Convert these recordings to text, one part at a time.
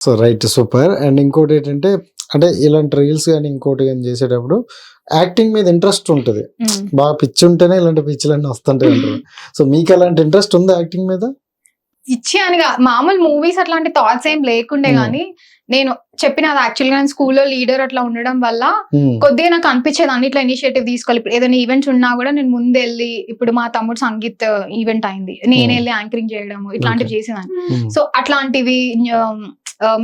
So right super. And ఇంకోటి ఏంటంటే అంటే ఇలాంటి రీల్స్ కానీ ఇంకోటి కానీ చేసేటప్పుడు యాక్టింగ్ మీద ఇంట్రెస్ట్ ఉంటుంది. బాగా పిచ్చి ఉంటేనే ఇలాంటి పిచ్చిలన్నీ వస్తుంటాయి అంటారు. సో మీకు అలాంటి ఇంట్రెస్ట్ ఉందా యాక్టింగ్ మీద? ఇచ్చి అని మామూలు మూవీస్ అట్లాంటి థాట్స్ ఏం లేకుండే. గానీ నేను చెప్పిన యాక్చువల్గా నేను స్కూల్లో లీడర్ అట్లా ఉండడం వల్ల కొద్దిగా నాకు అనిపించేది అన్నిట్లో ఇనిషియేటివ్ తీసుకోవాలి. ఇప్పుడు ఏదైనా ఈవెంట్స్ ఉన్నా కూడా నేను ముందు వెళ్ళి ఇప్పుడు మా తమ్ముడు సంగీత్ ఈవెంట్ అయింది. నేను. వెళ్ళి యాంకరింగ్ చేయడం ఇట్లాంటివి. చేసేదాన్ని. సో అట్లాంటివి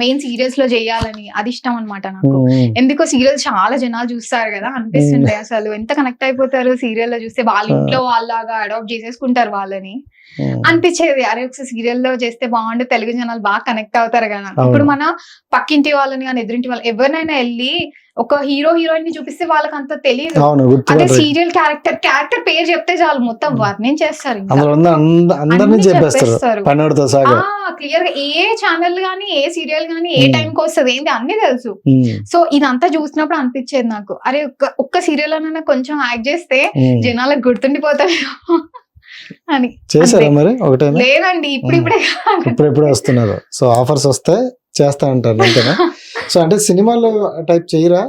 మెయిన్ సీరియల్స్లో చేయాలని అది ఇష్టం అనమాట నాకు. ఎందుకో సీరియల్ చాలా జనాలు చూస్తారు కదా అనిపిస్తుండే అసలు. ఎంత కనెక్ట్ అయిపోతారు సీరియల్లో చూస్తే వాళ్ళ. ఇంట్లో వాళ్ళలాగా అడాప్ట్ చేసేసుకుంటారు వాళ్ళని. అనిపించేది అరే ఒకసారి సీరియల్లో చేస్తే బాగుండు తెలుగు జనాలు బాగా కనెక్ట్ అవుతారు కదా. ఇప్పుడు మన పక్కింటి వాళ్ళని కానీ ఎదురింటి వాళ్ళు ఎవరినైనా వెళ్ళి ఒక హీరో హీరోయిన్ని చూపిస్తే వాళ్ళకి అంత తెలియదు అదే సీరియల్ క్యారెక్టర్ క్యారెక్టర్ పేరు చెప్తే చాలు మొత్తం. వర్ణించేస్తారు అందరినీ చెప్పేస్తారు క్లియర్గా ఏ ఛానల్ గానీ ఏ సీరియల్ గానీ ఏ Hmm. టైం కి వస్తుంది ఏంటి అన్ని తెలుసు. సో ఇదంతా చూసినప్పుడు అనిపించేది నాకు. అరే ఒక్క ఒక్క సీరియల్ అన్న కొంచెం యాక్ట్ చేస్తే ఉమ్. జనాలకు గుర్తుండిపోతాయి అని. చేశారా. మరి ఒకటైనా? లేదండి ఇప్పుడు ఇప్పుడే ఇప్పుడు ఎప్పుడు వస్తున్నారు. సో ఆఫర్స్ వస్తే చేస్తా అంటారు అంతేనా? సో అంటే సినిమాలో టైప్ చేయరా?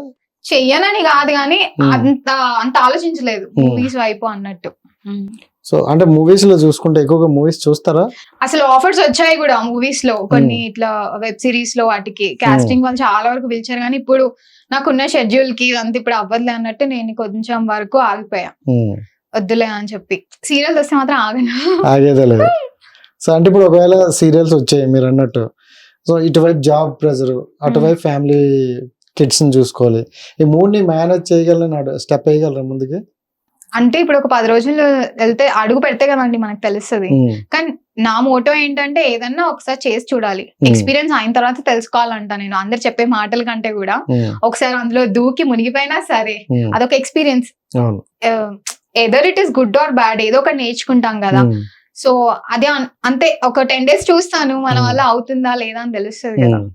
చెయ్యనని కాదు కానీ Hmm. అంత అంత ఆలోచించలేదు. Hmm. మూవీస్ వైపు అన్నట్టు. సో అంటే మూవీస్లో చూసుకుంటే ఎక్కువగా మూవీస్ చూస్తారా? అసలు ఆఫర్స్ వచ్చాయి కూడా మూవీస్లో కొన్ని ఇట్లా వెబ్ సిరీస్లో వాటికి కాస్టింగ్ వాళ్ళు చాలా వరకు పిలిచారు కానీ ఇప్పుడు నాకున్న షెడ్యూల్కి ఇదంతా ఇప్పుడు అవ్వదులే అన్నట్టు నేను కొంచెం వరకు ఆగిపోయా. వద్దులే అని చెప్పి. సీరియల్స్ వస్తే మాత్రం ఆగను. ఆగేదే లేదు. సో అంటే ఇప్పుడు ఒకవేళ సీరియల్స్ వచ్చాయి మీరు అన్నట్టు. సో ఇటువైపు జాబ్ ప్రెజర్ అటువైపు ఫ్యామిలీ కిడ్స్ని చూసుకోవాలి. ఈ మూడుని మేనేజ్ చేయగలరు స్టెప్ వేయగలరా ముందుకి? అంటే ఇప్పుడు ఒక పది రోజులు వెళ్తే అడుగు పెడితే కదండి మనకు తెలుస్తుంది. కానీ నా మోటో ఏంటంటే ఏదన్నా ఒకసారి చేసి చూడాలి. ఎక్స్పీరియన్స్ అయిన తర్వాత తెలుసుకోవాలంట నేను. అందరు చెప్పే మాటల కంటే కూడా ఒకసారి అందులో దూకి మునిగిపోయినా సరే అదొక experience. Either it is good or bad ఏదో ఒకటి నేర్చుకుంటాం కదా. సో అదే అంతే ఒక టెన్ డేస్ చూస్తాను మన. వల్ల అవుతుందా లేదా అని తెలుస్తుంది కదా.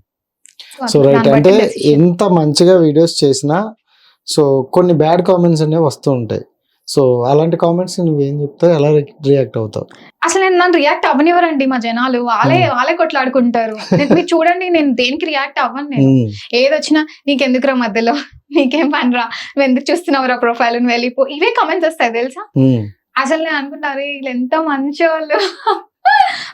So right. అంటే. ఎంత మంచిగా వీడియోస్ చేసినా సో కొన్ని బ్యాడ్ కామెంట్స్ అనేవి వస్తూ ఉంటాయి. సో అలాంటి కామెంట్స్ నువ్వేం చెప్తావు? ఎలా రియాక్ట్ అవుతావు? అసలు నేను నన్ను రియాక్ట్ అవ్వనివ్వరండి మా జనాలు. వాళ్ళే. వాళ్ళే కొట్లాడుకుంటారు. మీరు చూడండి నేను దేనికి రియాక్ట్ అవ్వను నేను. ఉమ్, ఏదొచ్చినా నీకెందుకురా మధ్యలో? నీకేం పనిరా? నువ్వు ఎందుకు చూస్తున్నావురా ప్రొఫైల్ వెళ్ళిపో. ఇవే కమెంట్స్ వస్తాయి తెలుసా? అసలు నేను అనుకుంటారు వీళ్ళు ఎంత మంచి వాళ్ళు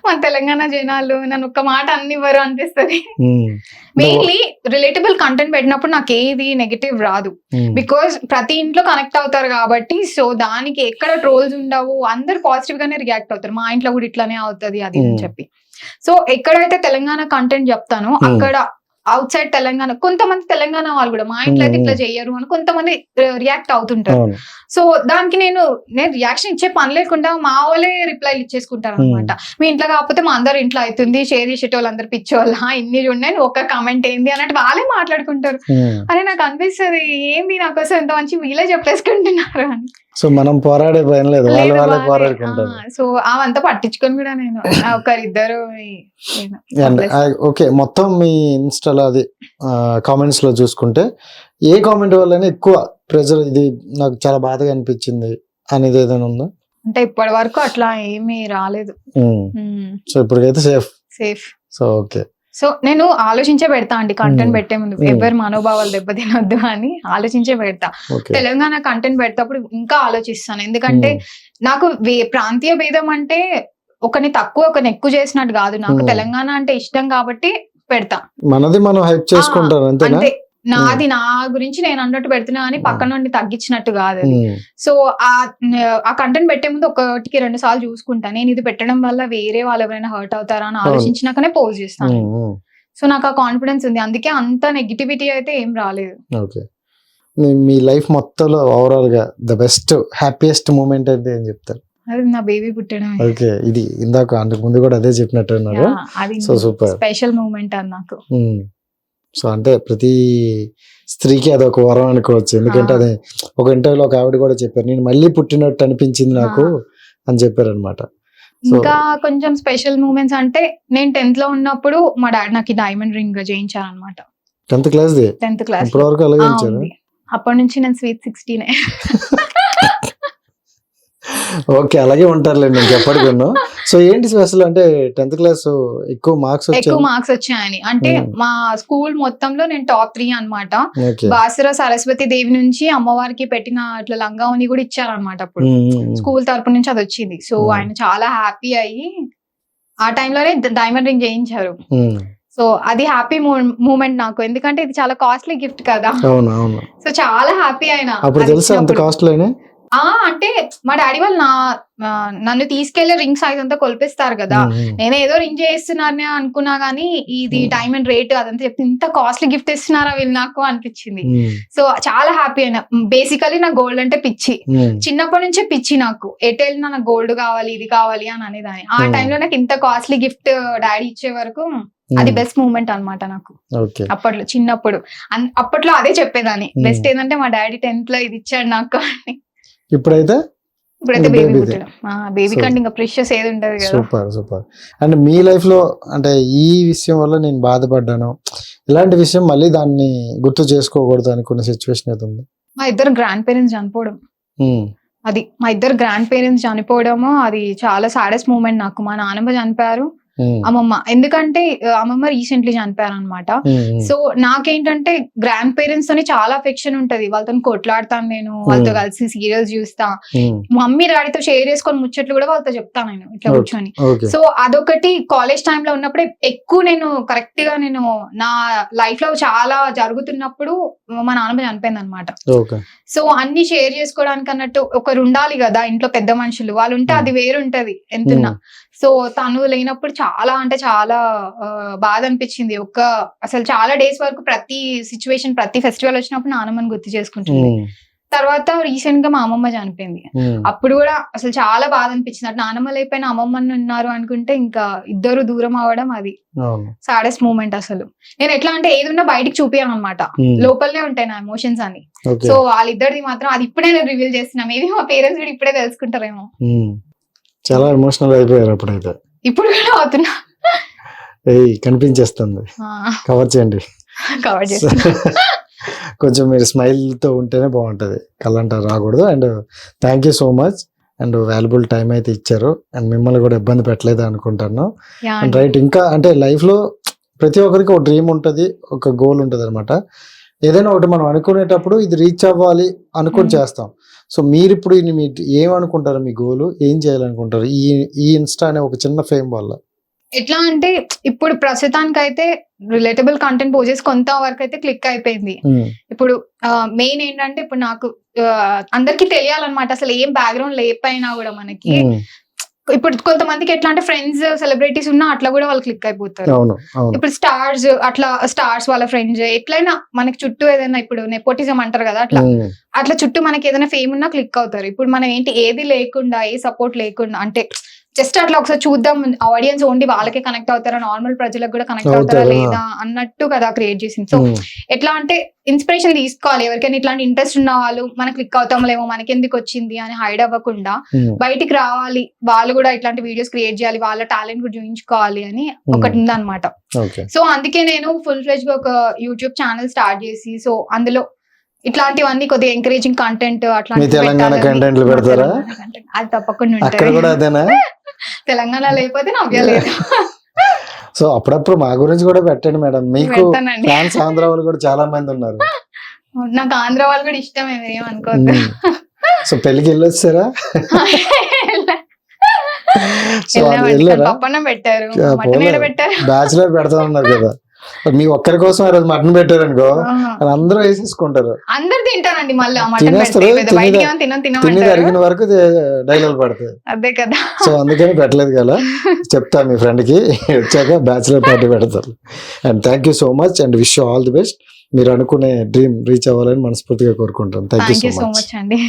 మన తెలంగాణ జనాలు నన్ను ఒక్క మాట అన్నివ్వరు అనిపిస్తుంది. ఉమ్, మెయిన్లీ రిలేటబుల్ కంటెంట్ పెట్టినప్పుడు నాకు ఏది నెగిటివ్ రాదు. బికాస్ ప్రతి ఇంట్లో కనెక్ట్ అవుతారు కాబట్టి సో దానికి ఎక్కడ ట్రోల్స్ ఉండవు అందరు పాజిటివ్ గానే రియాక్ట్ అవుతారు. మా ఇంట్లో కూడా ఇట్లానే అవుతుంది అది అని. చెప్పి. సో ఎక్కడైతే తెలంగాణ కంటెంట్ చెప్తానో. అక్కడ అవుట్ సైడ్ తెలంగాణ కొంతమంది తెలంగాణ వాళ్ళు కూడా మా ఇంట్లో అయితే. ఇట్లా చెయ్యరు అని కొంతమంది రియాక్ట్ అవుతుంటారు. సో దానికి నేను నేను రియాక్షన్ ఇచ్చే పని లేకుండా మా వాళ్ళే రిప్లైలు ఇచ్చేసుకుంటారు అనమాట మీ ఇంట్లో కాకపోతే మా అందరు ఇంట్లో అవుతుంది షేర్ చేసేటోళ్ళు అందరు పిచ్చోళ్ళ ఇన్ని ఉన్నాయి ఒక కామెంట్ ఏంది అన్నట్టు వాళ్ళే మాట్లాడుకుంటారు. అరే నాకు అనిపిస్తుంది ఏంది నా కోసం ఎంత మంచి వీళ్ళే చెప్పేసుకుంటున్నారు అని. సో మనం పోరాడే పని లేదు వాళ్ళు వాళ్ళే. పోరాడుకుంటారు. సో అవంతా పట్టించుకొని కూడా నేను ఒకరిద్దరు ఓకే మొత్తం మీ ఇన్స్టాలో అది కామెంట్స్లో చూసుకుంటే ఏ కామెంట్ వల్లనే ఎక్కువ ప్రెజర్ ఇది నాకు చాలా బాధగా అనిపించింది అనేది ఏదైనా ఉందా? అంటే ఇప్పటి వరకు అట్లా ఏమీ రాలేదు. సో ఇప్పటికైతే safe safe so okay. So నేను ఆలోచించే పెడతా అండి కంటెంట్. పెట్టే ముందు. ఎవరి మనోభావాలు దెబ్బతినొద్దు అని ఆలోచించే పెడతా. తెలంగాణ కంటెంట్ పెడతప్పుడు ఇంకా ఆలోచిస్తాను. ఎందుకంటే నాకు ప్రాంతీయ భేదం అంటే ఒకని తక్కువ ఒకని ఎక్కువ చేసినట్టు కాదు. నాకు. తెలంగాణ అంటే ఇష్టం కాబట్టి పెడతా. మనది మనం హైప్ చేసుకుంటారు అంతేనా? అంతే. నాది నా గురించి నేను అన్నట్టు పెడుతున్నా అని పక్కన నుండి తగ్గించినట్టు కాదు అది. సో ఆ కంటెంట్ పెట్టే ముందు ఒకటికి రెండు సార్లు చూసుకుంటా. నేను ఇది పెట్టడం వల్ల వేరే వాళ్ళు ఎవరైనా హర్ట్ అవుతారా అని. ఆలోచించినాకనే పోజ్ చేస్తాను. సో నాకు ఆ కాన్ఫిడెన్స్ ఉంది. అందుకే అంత నెగిటివిటీ అయితే ఏం రాలేదు. ఓకే. మీ- లైఫ్ మొత్తంలో ఓవరాల్గా ద బెస్ట్ హ్యాపీయెస్ట్ మూమెంట్ అయితే ఏం చెప్తారు? అది నా బేబీ పుట్టడం ఓకే. ఇది ఇందాక అంతకు ముందు కూడా అదే చెప్పినట్టున్నారు సో సూపర్. స్పెషల్ మూమెంట్ అది నాకు. సో అంటే ప్రతి స్త్రీకి అది ఒక వరం అనుకోవచ్చు. ఎందుకంటే. అది ఒక ఇంటర్వ్యూలో ఒక ఆవిడ కూడా చెప్పారు నేను మళ్ళీ పుట్టినట్టు అనిపించింది నాకు అని చెప్పారు అనమాట ఇంకా కొంచెం స్పెషల్ మూమెంట్స్ అంటే నేను టెన్త్లో ఉన్నప్పుడు మా డాడీ నాకు డైమండ్ రింగ్ చేయించారనమాట టెన్త్ క్లాస్ టెన్త్ క్లాస్ ఇప్పటి వరకు అలాగే అప్పటి నుంచి నేను స్వీట్ సిక్స్టీనే. ఓకే అలాగే ఉంటారులేండి నేను ఎప్పటికన్నా సో ఏంటి స్పెషల్ అంటే టెన్త్ క్లాస్ ఎక్కువ మార్క్స్ ఎక్కువ మార్క్స్ వచ్చాయని. అంటే Hmm. మా స్కూల్ మొత్తంలో నేను టాప్ త్రీ అన్నమాట. ఓకే. బాసుర సరస్వతి దేవి నుంచి అమ్మవారికి పెట్టిన ఇట్లా లంగావని కూడా ఇచ్చారనమాట అప్పుడు. ఉమ్, ఉమ్, స్కూల్ తరపు నుంచి అది వచ్చింది. So Hmm. ఆయన చాలా హ్యాపీ అయ్యి ఆ టైంలోనే డైమండ్ రింగ్ చేయించారు. సో అది హ్యాపీ మూమెంట్ నాకు. ఎందుకంటే ఇది చాలా కాస్ట్లీ గిఫ్ట్ కదా. సో చాలా హ్యాపీ అయినా అప్పుడు తెలుసా అంత. కాస్ట్లీనే? ఆ అంటే మా డాడీ వాళ్ళు నా నన్ను తీసుకెళ్ళి రింగ్ సైజ్ అంతా కొలిపిస్తారు కదా. నేను ఏదో రింగ్ చేస్తున్నారని అనుకున్నా గానీ ఇది. డైమండ్ రేట్ అదంతా చెప్తే ఇంత కాస్ట్లీ గిఫ్ట్ ఇస్తున్నారా వీళ్ళు నాకు అనిపించింది. సో చాలా హ్యాపీ అయినా. బేసికలీ నాకు గోల్డ్ అంటే పిచ్చి. చిన్నప్పటి నుంచే పిచ్చి నాకు. ఎటు వెళ్ళినా నాకు గోల్డ్ కావాలి ఇది కావాలి అని అనేదాన్ని. ఆ. టైంలో నాకు ఇంత కాస్ట్లీ గిఫ్ట్ డాడీ ఇచ్చే వరకు అది బెస్ట్ మూమెంట్ అన్నమాట నాకు. అప్పట్లో చిన్నప్పుడు. అప్పట్లో అదే చెప్పేదాన్ని. బెస్ట్ ఏంటంటే మా డాడీ టెన్త్లో ఇది ఇచ్చాడు నాకు అని. ఇప్పుడైతే ఇప్పుడైతే ఇంకా బేబీ baby దే. పుట్టడం బేబీ So- కంటే ఇంకా ప్రిషియస్ ఏది కదా. సూపర్ సూపర్ అండ్ మీ లైఫ్లో అంటే ఈ విషయం వల్ల నేను బాధపడ్డాను. ఇలాంటి విషయం మళ్ళీ దాన్ని గుర్తు చేసుకోకూడదు అనుకున్న సిచ్యువేషన్ అయితే ఉంది. మా ఇద్దరు గ్రాండ్ పేరెంట్స్ చనిపోవడం. ఉమ్, అది మా ఇద్దరు గ్రాండ్ పేరెంట్స్ చనిపోవడము అది చాలా సాడెస్ట్ మూమెంట్ నాకు. మా నాన్నమ్మ చనిపోయారు. అమ్మమ్మ. ఎందుకంటే అమ్మమ్మ రీసెంట్లీ చనిపోయారు అనమాట ఉమ్, ఉమ్, సో నాకేంటంటే గ్రాండ్ పేరెంట్స్ తోని చాలా అఫెక్షన్ ఉంటది. వాళ్ళతో కొట్లాడతాను నేను వాళ్ళతో Hmm. కలిసి సీరియల్స్ చూస్తా. మమ్మీ డాడీతో షేర్ చేసుకొని ముచ్చట్లు కూడా వాళ్ళతో చెప్తాను నేను ఇట్లా. కూర్చొని. సో అదొకటి కాలేజ్ టైంలో ఉన్నప్పుడే ఎక్కువ నేను కరెక్ట్గా నేను నా లైఫ్లో చాలా జరుగుతున్నప్పుడు మా నాన్నమ్మ చనిపోయింది అనమాట సో అన్ని షేర్ చేసుకోవడానికి అన్నట్టు ఒకరు ఉండాలి కదా ఇంట్లో పెద్ద మనుషులు. వాళ్ళు ఉంటే Hmm. అది వేరుంటది ఎంతున్నా. సో తను లేనప్పుడు చాలా అంటే చాలా బాధ అనిపించింది. ఒక అసలు చాలా డేస్ వరకు ప్రతి సిచ్యువేషన్ ప్రతి ఫెస్టివల్ వచ్చినప్పుడు నాన్నమ్మని గుర్తు చేసుకుంటుంది. ఉమ్, తర్వాత రీసెంట్గా మా అమ్మమ్మ చనిపోయింది. అప్పుడు కూడా అసలు చాలా బాధ అనిపించింది. అటు నానమ్మ లేకపోయినా అమ్మమ్మని ఉన్నారు అనుకుంటే ఇంకా ఇద్దరు దూరం అవ్వడం అది. సాడెస్ట్ మూమెంట్ అసలు. నేను ఎట్లా అంటే ఏది ఉన్నా బయటికి చూపియాను అనమాట లోపలనే ఉంటాయి నా ఎమోషన్స్ అని సో వాళ్ళిద్దరిది మాత్రం అది ఇప్పుడే నేను రివీల్ చేస్తున్నా. మేబీ మా పేరెంట్స్ కూడా ఇప్పుడే తెలుసుకుంటారేమో. చాలా ఎమోషనల్ అయిపోయారు అప్పుడైతే. ఇప్పుడు కూడా అవుతున్నా. కనిపించేస్తుంది. కవర్ చేయండి. కవర్ చేస్తున్నా. కొంచెం మీరు స్మైల్తో ఉంటేనే బాగుంటది. కళ్ళంట రాకూడదు. And thank you so much and valuable time అయితే ఇచ్చారు. అండ్ మిమ్మల్ని కూడా ఇబ్బంది పెట్టలేదు అనుకుంటాను అండ్ రైట్ ఇంకా అంటే లైఫ్లో ప్రతి ఒక్కరికి ఒక డ్రీమ్ ఉంటుంది ఒక గోల్ ఉంటుంది అనమాట ఏదైనా ఒకటి మనం అనుకునేటప్పుడు ఇది రీచ్ అవ్వాలి అనుకుని Hmm. చేస్తాం. సో మీరు ఇప్పుడు ఏమనుకుంటారు మీ గోల్ ఏం చేయాలనుకుంటారు? ఈ ఈ ఇన్స్టా అనే ఒక చిన్న ఫేమ్ వల్ల. ఎట్లా అంటే ఇప్పుడు ప్రస్తుతానికి అయితే రిలేటబుల్ కంటెంట్ పోజెస్ కొంత వరకు అయితే క్లిక్ అయిపోయింది. ఉమ్, ఇప్పుడు మెయిన్ ఏంటంటే ఇప్పుడు నాకు అందరికీ తెలియాలన్నమాట. అసలు ఏం బ్యాక్గ్రౌండ్ లేకపోయినా కూడా మనకి. ఉమ్, ఇప్పుడు కొంతమందికి ఎట్లా అంటే ఫ్రెండ్స్ సెలబ్రిటీస్ ఉన్నా అట్లా కూడా వాళ్ళు క్లిక్ అయిపోతారు. ఇప్పుడు స్టార్స్ అట్లా స్టార్స్ వాళ్ళ ఫ్రెండ్స్ ఎట్లయినా మనకి చుట్టూ ఏదైనా ఇప్పుడు నెపోటిజం అంటారు కదా అట్లా. ఉమ్, అట్లా చుట్టూ మనకి ఏదైనా ఫేమ్ ఉన్నా క్లిక్ అవుతారు. ఇప్పుడు మనం ఏంటి ఏది లేకుండా ఏ సపోర్ట్ లేకుండా అంటే జస్ట్ అట్లా ఒకసారి చూద్దాం. ఆడియన్స్ ఓన్లీ వాళ్ళకే కనెక్ట్ అవుతారా? నార్మల్ ప్రజలకు కూడా కనెక్ట్ అవుతారా? లేదా? అన్నట్టు కదా క్రియేట్ చేసింది. సో ఎట్లా అంటే ఇన్స్పిరేషన్ తీసుకోవాలి. ఎవరికైనా ఇట్లాంటి ఇంట్రెస్ట్ ఉన్న వాళ్ళు మనకి క్లిక్ అవుతామలేమో మనకి ఎందుకు వచ్చింది అని హైడ్ అవ్వకుండా బయటికి రావాలి. వాళ్ళు కూడా ఇట్లాంటి వీడియోస్ క్రియేట్ చేయాలి. వాళ్ళ టాలెంట్ కూడా చూపించుకోవాలి అని ఒకటి ఉందన్నమాట. ఓకే. సో అందుకే నేను ఫుల్ ఫ్లెజ్గా ఒక యూట్యూబ్ ఛానల్ స్టార్ట్ చేసి సో అందులో ఇట్లాంటివన్నీ కొద్దిగా ఎంకరేజింగ్ కంటెంట్ మీ తెలంగాణ పెడతారా? అది తప్పకుండా అక్కడ కూడా అదేనా? తెలంగాణ లేకపోతే నవ్యలేదు సో అప్పుడప్పుడు మా గురించి కూడా పెట్టండి మేడం. మీకు ఫ్యాన్స్ ఆంధ్ర వాళ్ళు కూడా చాలా మంది ఉన్నారు. నాకు ఆంధ్ర వాళ్ళు కూడా ఇష్టమే ఉమ్. సో పెళ్ళికి వెళ్ళొచ్చారా? సో పెట్టారు? బ్యాచులర్ పెడతా ఉన్నారు కదా. మీ ఒక్కరి కోసం ఆ రోజు మటన్ పెట్టారు అనుకో అందరూ వేసేసుకుంటారు. అందరు తింటారండి మళ్ళీ తినం తరిగిన వరకు డైలాగ్ పడతాయి. అదే కదా. సో అందుకని పెట్టలేదు కదా. చెప్తా మీ ఫ్రెండ్కి వచ్చాక బ్యాచులర్ పార్టీ పెడతారు. And thank you so much and wish all the best. మీరు అనుకునే డ్రీమ్ రీచ్ అవ్వాలని మనస్ఫూర్తిగా కోరుకుంటాను థ్యాంక్ యూ సో మచ్. అండి.